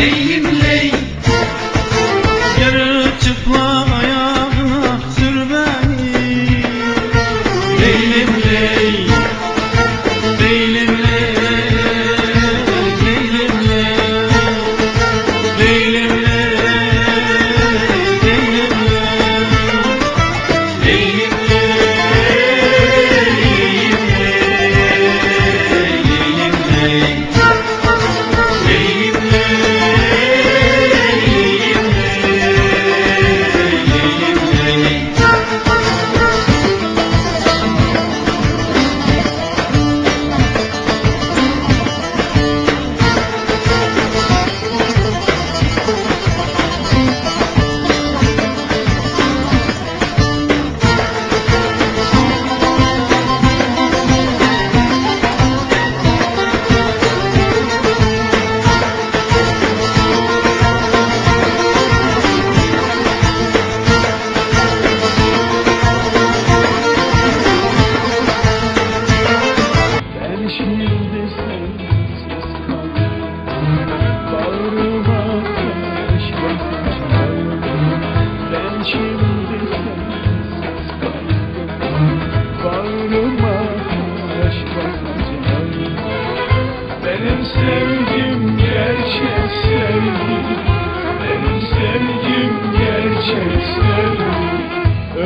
Leyim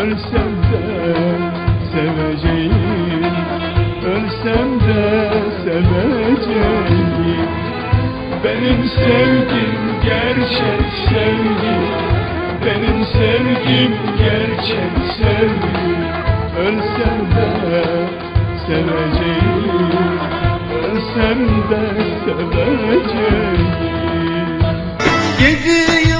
Ölsem de seveceğim Ölsem de seveceğim. Benim sevgim gerçek sevgi Benim sevgim gerçek sevgi. Ölsem de seveceğim Ölsem de seveceğim. Geceyi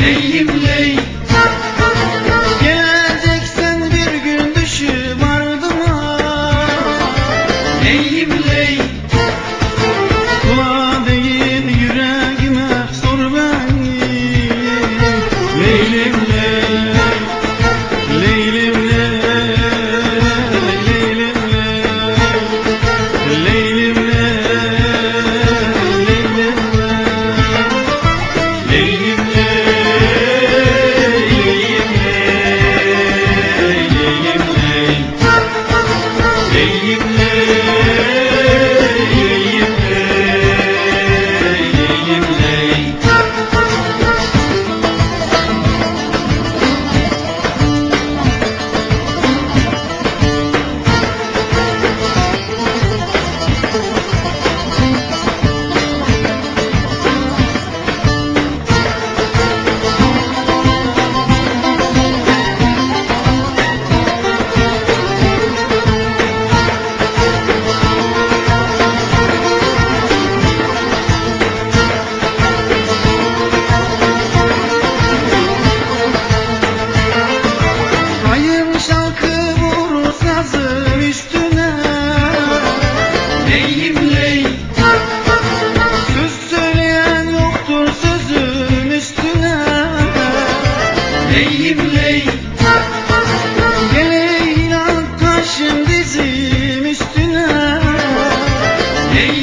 Neyimleyim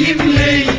kimliği